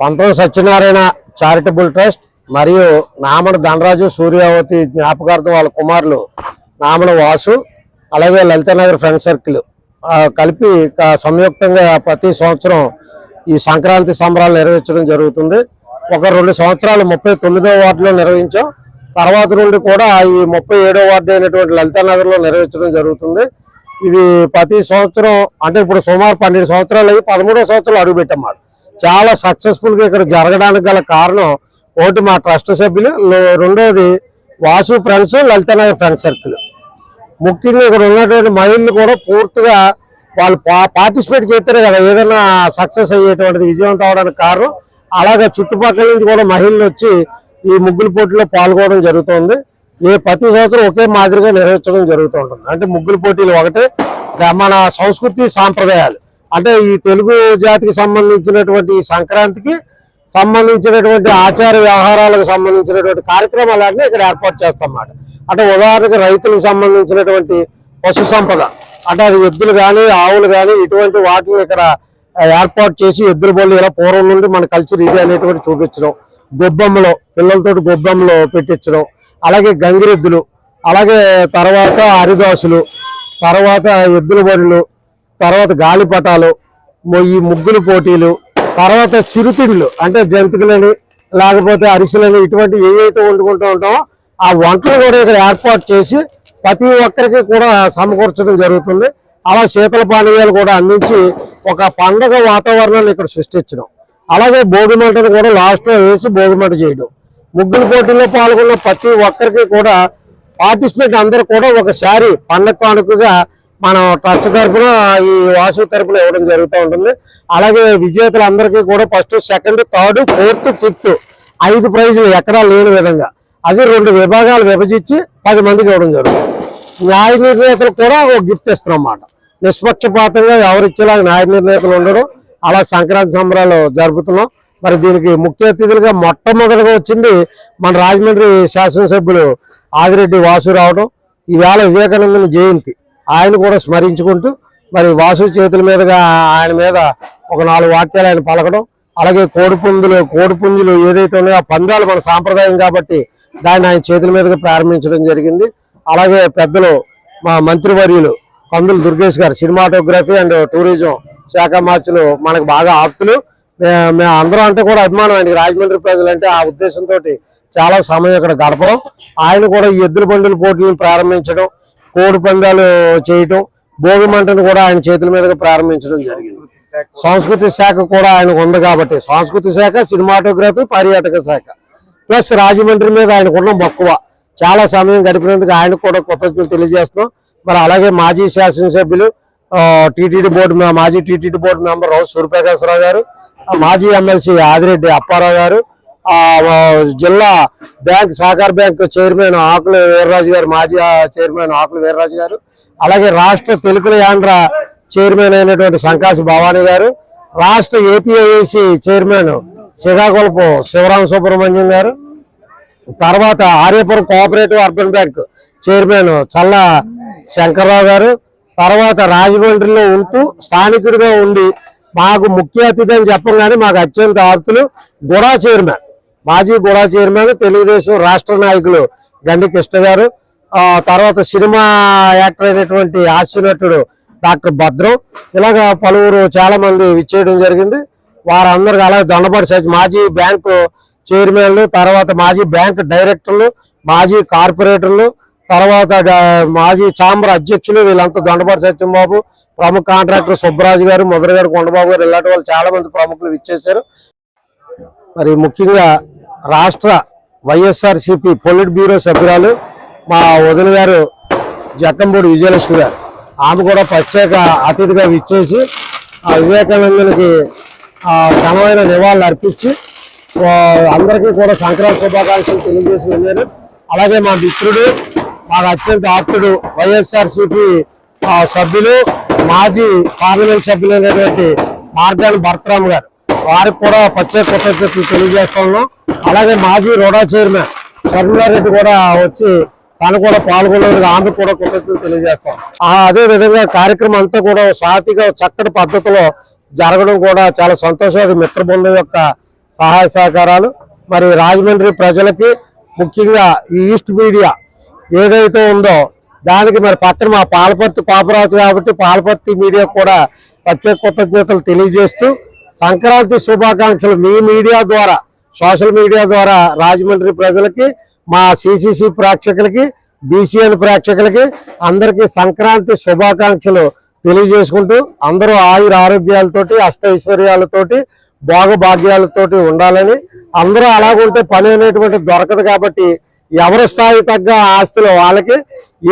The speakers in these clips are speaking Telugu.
పంతం సత్యనారాయణ చారిటబుల్ ట్రస్ట్ మరియు నామన ధనరాజు సూర్యావతి జ్ఞాపకార్థం వాళ్ళ కుమారులు నామన వాసు అలాగే లలితానగర్ ఫ్రెండ్ సర్కిల్ కలిపి సంయుక్తంగా ప్రతి సంవత్సరం ఈ సంక్రాంతి సంబరాలు నిర్వహించడం జరుగుతుంది. ఒక రెండు సంవత్సరాలు ముప్పై తొమ్మిదో వార్డులో నిర్వహించాం. తర్వాత నుండి కూడా ఈ ముప్పై ఏడో వార్డు అయినటువంటి లలిత నగర్లో నిర్వహించడం జరుగుతుంది. ఇది ప్రతి సంవత్సరం అంటే ఇప్పుడు సుమారు పన్నెండు సంవత్సరాలు అయ్యి పదమూడో సంవత్సరాలు అడుగుపెట్టామాట చాలా సక్సెస్ఫుల్గా ఇక్కడ జరగడానికి గల కారణం ఒకటి మా ట్రస్ట్ సభ్యులు రెండోది Vasu friends Lalithanagar friend circle ముఖ్యంగా ఇక్కడ ఉన్నటువంటి మహిళలు కూడా పూర్తిగా వాళ్ళు పార్టిసిపేట్ చేస్తారు కదా ఏదైనా సక్సెస్ అయ్యేటువంటిది విజయవంతం అవడానికి కారణం. అలాగే చుట్టుపక్కల నుంచి కూడా మహిళలు వచ్చి ఈ ముగ్గుల పోటీలో పాల్గొనడం జరుగుతుంది. ఏ ప్రతి సంవత్సరం ఒకే మాదిరిగా నిర్వహించడం జరుగుతూ ఉంటుంది అంటే ముగ్గుల పోటీలు ఒకటే మన సంస్కృతి సాంప్రదాయాలు. అంటే ఈ తెలుగు జాతికి సంబంధించినటువంటి ఈ సంక్రాంతికి సంబంధించినటువంటి ఆచార వ్యవహారాలకు సంబంధించినటువంటి కార్యక్రమాలన్నీ ఇక్కడ ఏర్పాటు చేస్తాం అన్నమాట అంటే ఉదాహరణకు రైతులకు సంబంధించినటువంటి పశు సంపద. అంటే అది ఎద్దులు కానీ ఆవులు కానీ ఇటువంటి వాటిని ఇక్కడ ఏర్పాటు చేసి ఎద్దుల బళ్ళు ఇలా పూర్వం నుండి మన కల్చర్ ఇది అనేటువంటి చూపించడం. గొబ్బెమ్మలో పిల్లలతోటి గొబ్బెమ్మలో పెట్టించడం. అలాగే గంగిరెద్దులు అలాగే తర్వాత హరిదాసులు తర్వాత ఎద్దుల బడులు తర్వాత గాలిపటాలు ఈ ముగ్గులు పోటీలు తర్వాత చిరుతిండ్లు అంటే జంతికలని లేకపోతే అరిసెలని ఇటువంటి ఏవైతే వండుకుంటూ ఉంటామో ఆ వంటలు కూడా ఇక్కడ ఏర్పాటు చేసి ప్రతి ఒక్కరికి కూడా సమకూర్చడం జరుగుతుంది. అలా శీతల పానీయాలు కూడా అందించి ఒక పండగ వాతావరణాన్ని ఇక్కడ సృష్టించడం. అలాగే భోగిమంటను కూడా లాస్ట్లో వేసి భోగిమంట చేయడం. ముగ్గులు పోటీల్లో పాల్గొన్న ప్రతి ఒక్కరికి కూడా పార్టిసిపేట్ అందరూ కూడా ఒక శారీ పండగ కానుకగా మనం ట్రస్ట్ తరఫున ఈ వాసు తరఫున ఇవ్వడం జరుగుతూ ఉంటుంది. అలాగే విజేతలందరికీ కూడా first second third fourth fifth ఐదు ప్రైజులు ఎక్కడా లేని విధంగా అది రెండు విభాగాలు విభజించి పది మందికి ఇవ్వడం జరుగుతుంది. న్యాయ నిర్ణేతలు కూడా ఒక గిఫ్ట్ ఇస్తున్నాం అన్నమాట నిష్పక్షపాతంగా ఎవరిచ్చేలా న్యాయ నిర్ణేతలు ఉండడం అలా సంక్రాంతి సంబరాలు జరుపుతున్నాం. మరి దీనికి ముఖ్య అతిథులుగా మొట్టమొదటిగా వచ్చింది మన రాజమండ్రి శాసనసభ్యులు ఆదిరెడ్డి వాసు రావడం. ఈవేళ వివేకానందన్ జయంతి. ఆయన కూడా స్మరించుకుంటూ మరి వాసు చేతుల మీదుగా ఆయన మీద ఒక నాలుగు వాక్యాలు ఆయన పలకడం అలాగే కోడిపుందులు కోడిపుంజులు ఏదైతే ఉన్నాయో ఆ పందాలు మన సాంప్రదాయం కాబట్టి దాన్ని ఆయన చేతుల మీదుగా ప్రారంభించడం జరిగింది. అలాగే పెద్దలు మా మంత్రివర్యులు కందులు దుర్గేష్ గారు సినిమాటోగ్రఫీ అండ్ టూరిజం శాఖ మార్చులు మనకు బాగా ఆప్తులు. మేము అందరం అంటే కూడా అభిమానం. ఆయనకి రాజమండ్రి ప్రజలంటే ఆ ఉద్దేశంతో చాలా సమయం ఇక్కడ గడపడం. ఆయన కూడా ఈ ఎద్దుల బండుల పోటీలను ప్రారంభించడం కోడి పందాలు చేయటం భోగి మంటను కూడా ఆయన చేతుల మీదుగా ప్రారంభించడం జరిగింది. సంస్కృతి శాఖ కూడా ఆయనకు ఉంది కాబట్టి సంస్కృతి శాఖ సినిమాటోగ్రఫీ పర్యాటక శాఖ. ప్లస్ రాజమండ్రి మీద ఆయనకున్న మక్కువ. చాలా సమయం గడిపినందుకు ఆయనకు కూడా కృతజ్ఞతలు తెలియజేస్తున్నాం. మరి అలాగే మాజీ శాసనసభ్యులు టీటీడీ బోర్డు మాజీ TTD board member Rao Suryaprakasarao గారు మాజీ ఎమ్మెల్సీ ఆదిరెడ్డి అప్పారావు గారు జిల్లా బ్యాంక్ సహకార బ్యాంక్ చైర్మన్ ఆకుల వీర్రాజు గారు మాజీ చైర్మన్ ఆకుల వీర్రాజు గారు అలాగే రాష్ట్ర తెలుగుల యాండ్ర చైర్మన్ అయినటువంటి సంకాసి భవానీ గారు రాష్ట్ర ఏపీఐసి చైర్మన్ శ్రీకాకుళపు శివరామ సుబ్రహ్మణ్యం గారు తర్వాత Aryapuram cooperative urban bank chairman Challa Shankarrao గారు తర్వాత రాజమండ్రిలో ఉంటూ స్థానికుడిగా ఉండి మాకు ముఖ్య అతిథి అని చెప్పగానే మాకు అత్యంత ఆప్తులు గుడా చైర్మన్. మాజీ గుడా చైర్మన్ తెలుగుదేశం రాష్ట్ర నాయకులు గండి కృష్ణ గారు తర్వాత సినిమా యాక్టర్ అయినటువంటి హాస్యనటుడు డాక్టర్ భద్రం. ఇలాగ పలువురు చాలా మంది విచ్చేయడం జరిగింది. వారందరికి అలాగే దొండపాటి సచి మాజీ బ్యాంకు చైర్మన్లు తర్వాత మాజీ బ్యాంక్ డైరెక్టర్లు మాజీ కార్పొరేటర్లు తర్వాత మాజీ చాంబర్ అధ్యక్షులు వీళ్ళంతా దొండపాటి సత్యంబాబు ప్రముఖ కాంట్రాక్టర్ సుబ్బరాజు గారు మొదలగారు కొండబాబు గారు ఇలాంటి వాళ్ళు చాలా మంది ప్రముఖులు ఇచ్చేశారు మరి ముఖ్యంగా రాష్ట్ర వైఎస్ఆర్ సిపి పొలిట్ బ్యూరో సభ్యురాలు మా వదిన గారు జక్కంపూడి విజయలక్ష్మి గారు. ఆమె కూడా ప్రత్యేక అతిథిగా ఇచ్చేసి ఆ వివేకానందునికి ఘనమైన నివాళులు అర్పించి అందరికీ కూడా సంక్రాంతి శుభాకాంక్షలు తెలియజేసి వెళ్ళారు అలాగే మా మిత్రుడు మాకు అత్యంత ఆప్తుడు వైఎస్ఆర్ సిపి సభ్యులు మాజీ పార్లమెంట్ సభ్యులైనటువంటి మార్గాన్ భర్తరామ్ గారు. వారికి కూడా ప్రత్యేక కృతజ్ఞతలు తెలియజేస్తా ఉన్నాం. అలాగే మాజీ రోడా చైర్మన్ శర్మిలారెడ్డి కూడా వచ్చి తను కూడా పాల్గొనలేదు ఆమె కూడా కృతజ్ఞతలు తెలియజేస్తాం అదే విధంగా కార్యక్రమం అంతా కూడా సాతిగా చక్కటి పద్ధతిలో జరగడం కూడా చాలా సంతోషం. అది మిత్ర బృందం యొక్క సహాయ సహకారాలు. మరి రాజమండ్రి ప్రజలకి ముఖ్యంగా ఈ ఈస్ట్ మీడియా ఏదైతే ఉందో దానికి మరి పక్కన మా పాలపర్తి పాపరాజు కాబట్టి పాలపర్తి మీడియా కూడా ప్రత్యేక కృతజ్ఞతలు తెలియజేస్తూ సంక్రాంతి శుభాకాంక్షలు మీ మీడియా ద్వారా సోషల్ మీడియా ద్వారా రాజమండ్రి ప్రజలకి మా సిసిసి ప్రేక్షకులకి బీసీఎన్ ప్రేక్షకులకి అందరికీ సంక్రాంతి శుభాకాంక్షలు తెలియజేసుకుంటూ అందరూ ఆయుర ఆరోగ్యాలతోటి అష్ట ఐశ్వర్యాలతోటి భోగభాగ్యాలతోటి ఉండాలని. అందరూ అలాగుంటే పని అనేటువంటి దొరకదు కాబట్టి ఎవరి స్థాయి తగ్గ ఆస్తులు వాళ్ళకి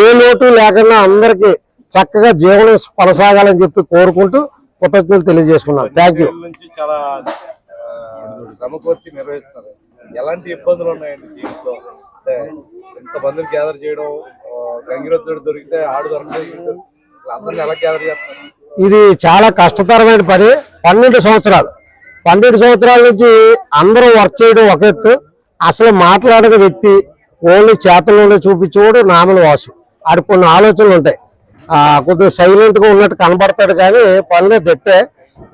ఏ లోటు లేకుండా అందరికీ చక్కగా జీవనం కొనసాగాలని చెప్పి కోరుకుంటూ కృతజ్ఞతలు తెలియజేసుకున్నాను థ్యాంక్ యూ సమకూర్చి నిర్వహిస్తారు ఎలాంటి ఇబ్బందులు ఉన్నాయండి దీంట్లో? అంటే ఇంతమందిని గ్యాదర్ చేయడం గంగిరెద్దుడు దొరికితే ఆడు దొరకలేదు అందరిని ఎలా గ్యాదర్ చేస్తారు ఇది చాలా కష్టతరమైన పని. పన్నెండు సంవత్సరాలు. పన్నెండు సంవత్సరాల నుంచి అందరూ వర్క్ చేయడం ఒక ఎత్తు. అసలు మాట్లాడిన వ్యక్తి ఓన్లీ చేతల్లోనే చూపించేవాడు నామల వాసు. ఆడికి కొన్ని ఆలోచనలు ఉంటాయి. కొద్దిగా సైలెంట్గా ఉన్నట్టు కనబడతాడు కానీ పనులే తిట్టే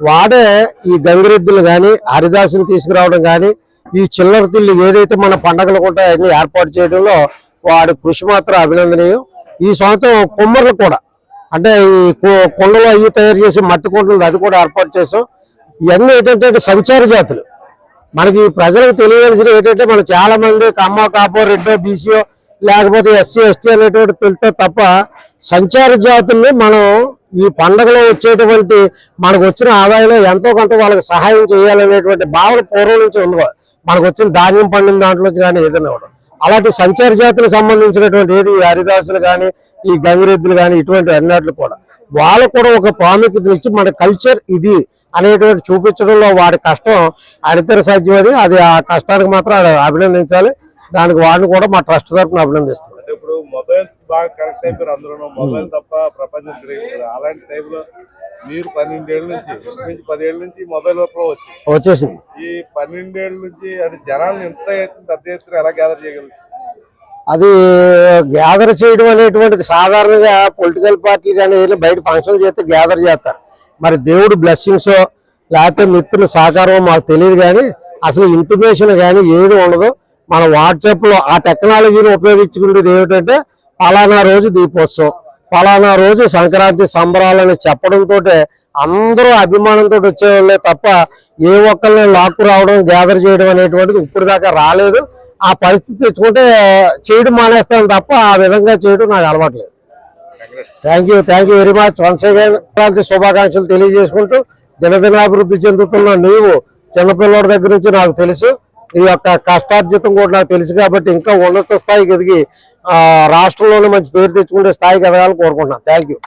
వాడే ఈ గంగిరెద్దులు కానీ హరిదాసులు తీసుకురావడం కానీ ఈ చిల్లర తిల్లు ఏదైతే మన పండగలు కూడా అన్ని ఏర్పాటు చేయడంలో వాడి కృషి మాత్రం అభినందనీయం. ఈ సంవత్సరం కుమ్మర్లు కూడా అంటే ఈ కు- కుండలు అవి తయారు చేసి మట్టి కుండలు అది కూడా ఏర్పాటు చేసాం. ఇవన్నీ ఏంటంటే సంచార జాతులు. మనకి ప్రజలకు తెలియాల్సిన ఏంటంటే మనం చాలా మంది కమ్మ కాపో రెడ్డో బీసీఓ లేకపోతే ఎస్సీ ఎస్టీ అనేటువంటి తెలితే తప్ప సంచార జాతుల్ని మనం ఈ పండగలో వచ్చేటువంటి మనకు వచ్చిన ఆదాయంలో ఎంతో కొంత వాళ్ళకి సహాయం చేయాలనేటువంటి భావన పూర్వం నుంచి ఉంది. మనకు వచ్చిన ధాన్యం పండిన దాంట్లో కానీ ఏదైనా ఇవ్వడం అలాంటి సంచార జాతులకు సంబంధించినటువంటి ఏది ఈ హరిదాసులు కానీ ఈ గంగిరెద్దులు కానీ ఇటువంటి అన్నట్లు కూడా. వాళ్ళకు కూడా ఒక ప్రాముఖ్యత ఇచ్చి మన కల్చర్ ఇది అనేటువంటి చూపించడంలో వాడి కష్టం అడితర సాధ్యం అది. అది ఆ కష్టానికి మాత్రం అభినందించాలి. దానికి వాడిని కూడా మా ట్రస్ట్ తరఫున అభినందిస్తున్నాం ఇప్పుడు మొబైల్స్ బాగా కనెక్ట్ అయిపోయారు మొబైల్ తప్ప ప్రపంచం అలాంటి టైంలో మీరు పన్నెండేళ్ళ నుంచి నుంచి మొబైల్ వచ్చింది వచ్చేసింది. ఈ పన్నెండేళ్ళ నుంచి అంటే జనాలను ఎంత పెద్ద ఎత్తున ఎలా గ్యాదర్ చేయగలరు అది గ్యాదర్ చేయడం అనేటువంటిది సాధారణంగా పొలిటికల్ పార్టీలు కానీ ఏదైనా బయట ఫంక్షన్లు చేస్తే గ్యాదర్ చేస్తారు. మరి దేవుడు బ్లెస్సింగ్స్ లేకపోతే మిత్రుల సహకారం మాకు తెలియదు కానీ అసలు ఇంటిమేషన్ కానీ ఏది ఉండదు. మన వాట్సాప్లో ఆ టెక్నాలజీని ఉపయోగించుకునేది ఏమిటంటే పలానా రోజు దీపోత్సవం పలానా రోజు సంక్రాంతి సంబరాలని చెప్పడంతో అందరూ అభిమానంతో వచ్చేవాళ్ళే తప్ప ఏ ఒక్కరిని లాక్కు రావడం గ్యాదర్ చేయడం అనేటువంటిది ఇప్పుడు దాకా రాలేదు. ఆ పరిస్థితి తెచ్చుకుంటే చేయడం మానేస్తాను తప్ప ఆ విధంగా చేయడం నాకు అలవాట్లేదు thank you thank you very much once again Sankranti శుభాకాంక్షలు తెలియజేసుకుంటూ దినదినాభివృద్ధి చెందుతున్న నీవు చిన్నపిల్లడి దగ్గర నుంచి నాకు తెలుసు. ఈ యొక్క కష్టార్జితం కూడా నాకు తెలుసు కాబట్టి ఇంకా ఉన్నత స్థాయికి ఎదిగి ఆ, రాష్ట్రంలోనే మంచి పేరు తెచ్చుకుంటే స్థాయికి ఎదగాలని కోరుకుంటున్నాను. Thank you